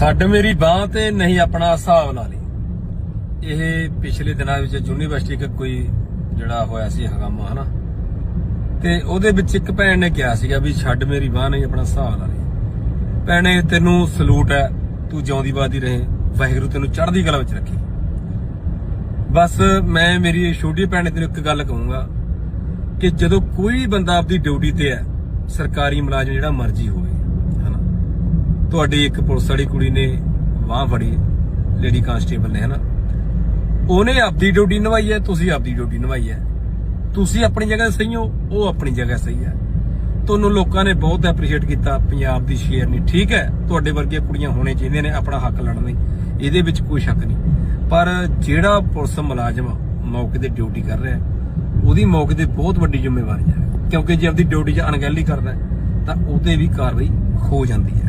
ਛੱਡ ਮੇਰੀ ਬਾਹ ਤੇ ਨਹੀਂ ਆਪਣਾ ਹਿਸਾਬ ਲਾ ਲਈ। ਇਹ ਪਿਛਲੇ ਦਿਨਾਂ ਵਿੱਚ ਯੂਨੀਵਰਸਿਟੀ ਇੱਕ ਕੋਈ ਜਿਹੜਾ ਹੋਇਆ ਸੀ ਹਗਾਮਾ, ਹਨਾ? ਤੇ ਉਹਦੇ ਵਿੱਚ ਇੱਕ ਭੈਣ ਨੇ ਕਿਹਾ ਸੀਗਾ ਵੀ ਛੱਡ ਮੇਰੀ ਬਾਹ, ਨਹੀਂ ਆਪਣਾ ਹਿਸਾਬ ਲਾ ਲਈ। ਭੈਣੇ, ਤੈਨੂੰ ਸਲੂਟ ਹੈ, ਤੂੰ ਜਿਉਂਦੀ ਬਾਦੀ ਰਹੇ, ਵਾਹਿਗੁਰੂ ਤੈਨੂੰ ਚੜ੍ਹਦੀ ਕਲਾ ਵਿੱਚ ਰੱਖੇ। ਬਸ ਮੈਂ ਮੇਰੀ ਛੋਟੀ ਭੈਣ ਨੇ ਤੈਨੂੰ ਇੱਕ ਗੱਲ ਕਹੂੰਗਾ ਕਿ ਜਦੋਂ ਕੋਈ ਬੰਦਾ ਆਪਦੀ ਡਿਊਟੀ ਤੇ ਹੈ, ਸਰਕਾਰੀ ਮੁਲਾਜ਼ਮ ਜਿਹੜਾ ਮਰਜ਼ੀ ਹੋਵੇ ਤੁਹਾਡੀ ਇੱਕ ਪੁਲਿਸ ਵਾਲੀ ਕੁੜੀ ਨੇ ਬਾਹ ਫੜੀ ਲੇਡੀ ਕਾਂਸਟੇਬਲ ਨੇ ਹਨਾ? ਉਹਨੇ ਆਪਦੀ ਡਿਊਟੀ ਨਿਭਾਈ ਹੈ ਤੁਸੀਂ ਆਪਦੀ ਡਿਊਟੀ ਨਿਭਾਈ ਹੈ। ਤੁਸੀਂ ਆਪਣੀ ਜਗ੍ਹਾ ਸਹੀ ਹੋ ਉਹ ਆਪਣੀ ਜਗ੍ਹਾ ਸਹੀ ਹੈ। ਤੁਹਾਨੂੰ ਲੋਕਾਂ ਨੇ ਬਹੁਤ ਐਪਰੀਸ਼ੀਏਟ ਕੀਤਾ ਪੰਜਾਬ ਦੀ ਸ਼ੇਰਨੀ ਠੀਕ ਹੈ ਤੁਹਾਡੇ ਵਰਗੀਆਂ ਕੁੜੀਆਂ ਹੋਣੇ ਚਾਹੀਦੀਆਂ ਨੇ ਆਪਣਾ ਹੱਕ ਲੜਨ ਲਈ। ਇਹਦੇ ਵਿੱਚ ਕੋਈ ਸ਼ੱਕ ਨਹੀਂ। ਪਰ ਜਿਹੜਾ ਪੁਲਿਸ ਮੁਲਾਜ਼ਮ ਮੌਕੇ ਤੇ ਡਿਊਟੀ ਕਰ ਰਿਹਾ ਉਹਦੀ ਮੌਕੇ ਤੇ ਬਹੁਤ ਵੱਡੀ ਜ਼ਿੰਮੇਵਾਰੀ ਹੈ। ਕਿਉਂਕਿ ਜੇ ਆਪਦੀ ਡਿਊਟੀ 'ਚ ਅਣਗਹਿਲੀ ਕਰਦਾ ਹੈ, ਤਾਂ ਉਹਤੇ ਵੀ ਕਾਰਵਾਈ ਹੋ ਜਾਂਦੀ ਹੈ।